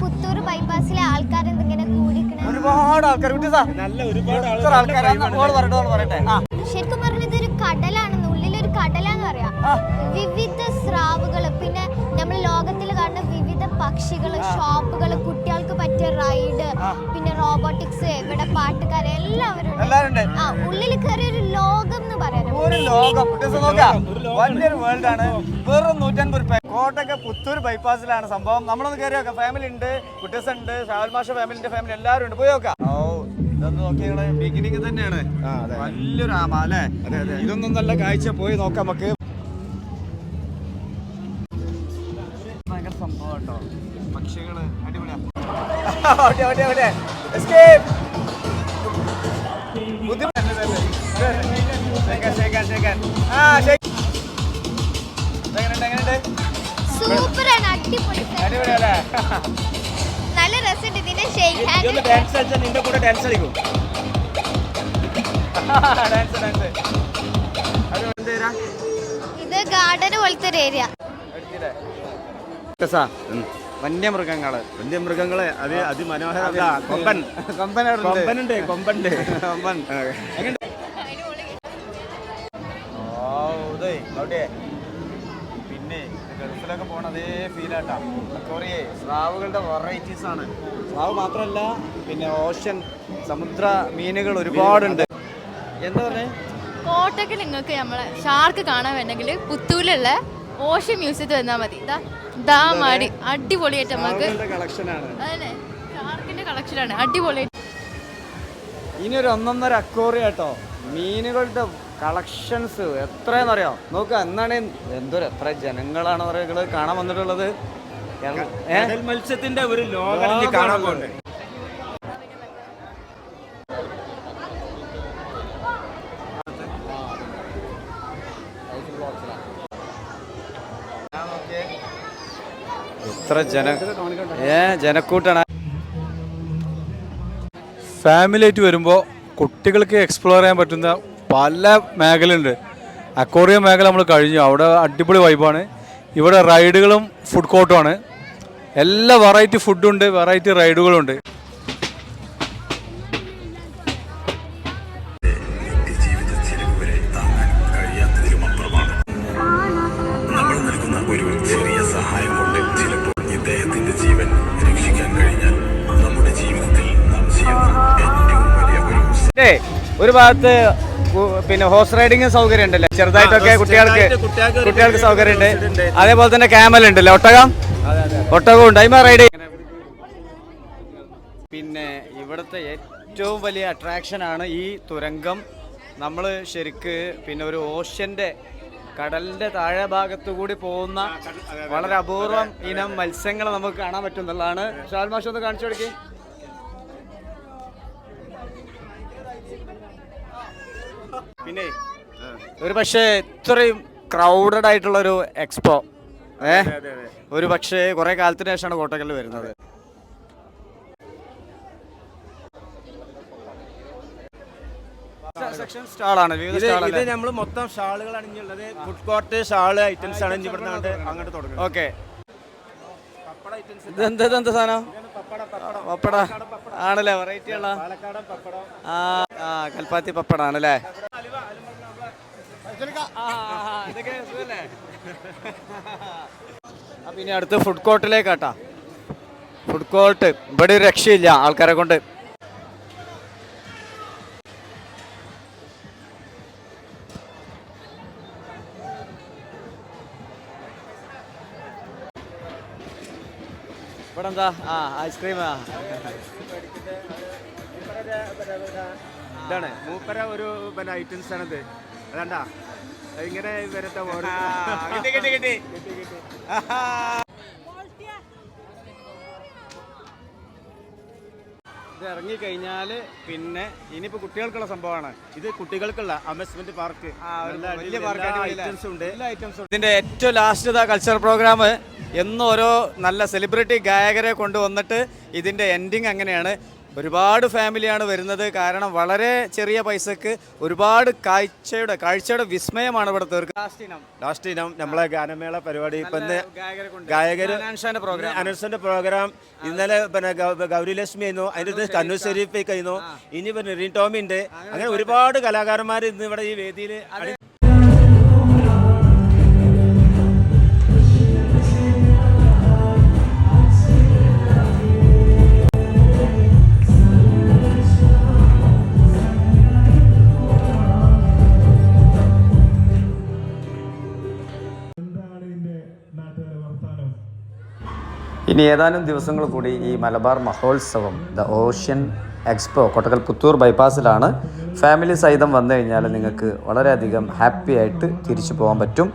പുത്തൂർ ബൈപ്പാസിലെ ആൾക്കാർ എന്തിങ്ങനെ കൂടിക്കണ. ഒരുപാട് ആൾക്കാർ നല്ല ഒരുപാട് ആൾക്കാർ ആൾക്കാരാണ് ശരിക്കും പറഞ്ഞത് ഒരു കടലാണെന്ന് ഉള്ളിലൊരു കടലാന്ന് പറയാം. വിവിധ സ്രാവുകൾ പിന്നെ നമ്മൾ ലോകത്തിൽ കാണുന്ന വിവിധ പക്ഷികൾ ഷോപ്പുകൾ കുട്ടികൾക്ക് പറ്റിയ റൈഡ് പിന്നെ റോബോട്ടിക്സ് ഇവിടെ പാട്ടുകാരെ എല്ലാവരും. ആ ഉള്ളിൽ കയറിയ ഒരു ലോകം. എന്ന് പറയാം ഒരു ലോകം വലിയൊരു വേൾഡ് ആണ്. വെറും നൂറ്റൻപത് റുപ്യ കോട്ടൊക്കെ പുത്തൂർ ബൈപ്പാസിലാണ് സംഭവം. നമ്മളൊന്ന് കയറി നോക്കാം. ഫാമിലി ഉണ്ട് കുട്ടിസ് ഉണ്ട് ഷാവൽ മാഷ ഫാമിലിന്റെ ഫാമിലി എല്ലാവരും ഉണ്ട്. പോയി നോക്കാം. ഓ ഇതൊന്ന് നോക്കിയാണ് ബിഗിനിങ് തന്നെയാണ്. വലിയൊരു ആമ അല്ലേ? ഇതൊന്നും നല്ല കാഴ്ച പോയി നോക്കാം നമുക്ക്. ഭയങ്കര സംഭവം കേട്ടോ പക്ഷികൾ അടിപൊളിയാ. ഓട്ടെ അടിപൊളിയല്ലേ? നല്ല രസമുണ്ട്. ഇതിന്റെ ഷേക്ക് ഹാൻഡ് ഡാൻസ് കളിച്ചാൽ നിന്റെ കൂടെ ഡാൻസ് കളിക്കും. ഡാൻസ് ഡാൻസ് ഇത് ഗാർഡൻ പോലത്തെ ഒരു ഏരിയ വന്യമൃഗങ്ങൾ. വന്യമൃഗങ്ങൾ അത് അതിമനോഹര കൊമ്പൻ. കൊമ്പനുണ്ട് കൊമ്പനുണ്ട് കൊമ്പനുണ്ട് കൊമ്പൻ. പിന്നെ ഗൾഫിലൊക്കെ പോകണം അതേ ഫീലാട്ടാ കൊറിയേ സ്രാവുകളുടെ വെറൈറ്റീസ് ആണ്. സ്രാവ് മാത്രമല്ല പിന്നെ ഓഷൻ സമുദ്ര മീനുകൾ ഒരുപാടുണ്ട്. എന്താ പറഞ്ഞേ? കോട്ടക്കിൽ നിങ്ങൾക്ക് നമ്മളെ ഷാർക്ക് കാണാൻ വേണമെങ്കിൽ പുത്തൂരിലുള്ള ഓഷ്യൻ മ്യൂസിയത്തിൽ വന്നാൽ മതി. ഇതാ ദാ മാടി. അടിപൊളിയായിട്ട് നമുക്ക് അടിപൊളി ആണ്. അതന്നെ. ഷാർക്കിന്റെ കളക്ഷനാണ് അടിപൊളിയായിട്ട്. ഇനി ഒരു ഒന്നൊന്നര അക്കോറിയാട്ടോ മീനുകളുടെ കളക്ഷൻസ് എത്രയെന്നറിയോ നോക്കുക എന്നാണ് എന്തോ എത്ര ജനങ്ങളാണ് പറയുന്നത് കാണാൻ വന്നിട്ടുള്ളത്? മത്സ്യത്തിന്റെ ഒരു ലോകം ഇനി കാണാൻ പോകുന്നുണ്ട് എത്ര ജന ഏ ജനക്കൂട്ടാണ്. ഫാമിലി ആയിട്ട് വരുമ്പോൾ കുട്ടികൾക്ക് എക്സ്പ്ലോർ ചെയ്യാൻ പറ്റുന്ന പല മേഖലയുണ്ട്. അക്കോറിയം മേഖല നമ്മൾ കഴിഞ്ഞു. അവിടെ അടിപൊളി വൈബാണ് ഇവിടെ റൈഡുകളും ഫുഡ് കോർട്ടുമാണ് എല്ലാ വെറൈറ്റി ഫുഡുണ്ട് വെറൈറ്റി റൈഡുകളുണ്ട് ഒരു ഏ ഒരു ഭാഗത്ത് പിന്നെ ഹോഴ്സ് റൈഡിങ് സൗകര്യം ഉണ്ടല്ലേ? ചെറുതായിട്ടൊക്കെ കുട്ടികൾക്ക് കുട്ടികൾക്ക് സൗകര്യം ഉണ്ട് ഉണ്ട്. അതേപോലെ തന്നെ ക്യാമൽ ഉണ്ടല്ലേ? ഒട്ടകം? ഒട്ടകം ഉണ്ട്. അതിമാ റൈഡ് പിന്നെ ഇവിടുത്തെ ഏറ്റവും വലിയ അട്രാക്ഷൻ ആണ് ഈ തുരങ്കം. നമ്മൾ ശരിക്ക് പിന്നെ ഒരു ഓഷ്യന്റെ കടലിന്റെ താഴെ ഭാഗത്തു കൂടി പോകുന്ന വളരെ അപൂർവം ഇനം മത്സ്യങ്ങൾ നമുക്ക് കാണാൻ പറ്റുന്നതാണ്. ഷാൽമാഷ് ഒന്ന് കാണിച്ചു കൊടുക്കേ. പിന്നെ ഒരു പക്ഷേ ഇത്രയും ക്രൗഡഡ് ആയിട്ടുള്ള ഒരു എക്സ്പോ ഏ ഒരു പക്ഷേ കുറെ കാലത്തിന് ശേഷമാണ് കോട്ടക്കലിൽ വരുന്നത്. ഇത് നമ്മൾ മൊത്തം ഷാളുകളാണ് ഇനിയുള്ളത്. ഫുഡ് കോർട്ട് ഷാൾ ഐറ്റംസ് ആണ് ഇനി ഇവിടുന്ന് അങ്ങോട്ട് തുടങ്ങുന്നത്. ഓക്കെ. ഇതെന്താ ഇതെന്ത് സാധനം? പപ്പട ആണല്ലേ വെറൈറ്റി ഉള്ള? ആ കൽപ്പാത്തി പപ്പട ആണല്ലേ പിന്നെ അടുത്ത് ഫുഡ് കോർട്ടിലേക്കാട്ടാ ഫുഡ് കോർട്ട് ഇവിടെ ഒരു രക്ഷയില്ല ആൾക്കാരെ കൊണ്ട്. ഇവിടെ എന്താ ആ ഐസ്ക്രീം ആ ഇതാണ് മൂപ്പര ഒരു പിന്നെ ഐറ്റംസ് ഇത് അതാണ്ടാ? ഇങ്ങനെ വരട്ടെ കിട്ടി കിട്ടി കിട്ടി. ഇത് ഇറങ്ങിക്കഴിഞ്ഞാൽ പിന്നെ ഇനിയിപ്പോൾ കുട്ടികൾക്കുള്ള സംഭവമാണ്. ഇത് കുട്ടികൾക്കുള്ള അമ്യൂസ്മെന്റ് പാർക്ക്. വലിയ ഐറ്റംസ് ഉണ്ട്. ഇതിന്റെ ഏറ്റവും ലാസ്റ്റ് ഇതാ കൾച്ചർ പ്രോഗ്രാം എന്നും ഓരോ നല്ല സെലിബ്രിറ്റി ഗായകരെ കൊണ്ടുവന്നിട്ട് ഇതിന്റെ എൻഡിങ് അങ്ങനെയാണ്. ഒരുപാട് ഫാമിലിയാണ് വരുന്നത്. കാരണം വളരെ ചെറിയ പൈസക്ക് ഒരുപാട് കാഴ്ചയുടെ കാഴ്ചയുടെ വിസ്മയമാണ് ഇവിടെ തീർക്കുന്നത് ലാസ്റ്റ് ഇനം. നമ്മളെ ഗാനമേള പരിപാടി ഇപ്പം ഗായകർ ഗായകര് പ്രോഗ്രാം അനൗൺസ്മെന്റ് പ്രോഗ്രാം ഇന്നലെ പിന്നെ ഗൗരി ഗൗരിലക്ഷ്മി ആയിരുന്നു. അതിന്റെ കണ്ണൂർ ഷെരീഫ് കഴിഞ്ഞു ഇനി പിന്നെ റിൻ ടോമി ഉണ്ട്. അങ്ങനെ ഒരുപാട് കലാകാരന്മാർ ഇന്ന് ഇവിടെ ഈ വേദിയിൽ ഇനി ഏതാനും ദിവസങ്ങൾ കൂടി ഈ മലബാർ മഹോത്സവം the ocean expo Kottakkal Puthur ബൈപ്പാസിലാണ് family സഹിതം വന്നു കഴിഞ്ഞാൽ നിങ്ങൾക്ക് വളരെയധികം ഹാപ്പി ആയിട്ട് തിരിച്ചു പോകാൻ പറ്റും.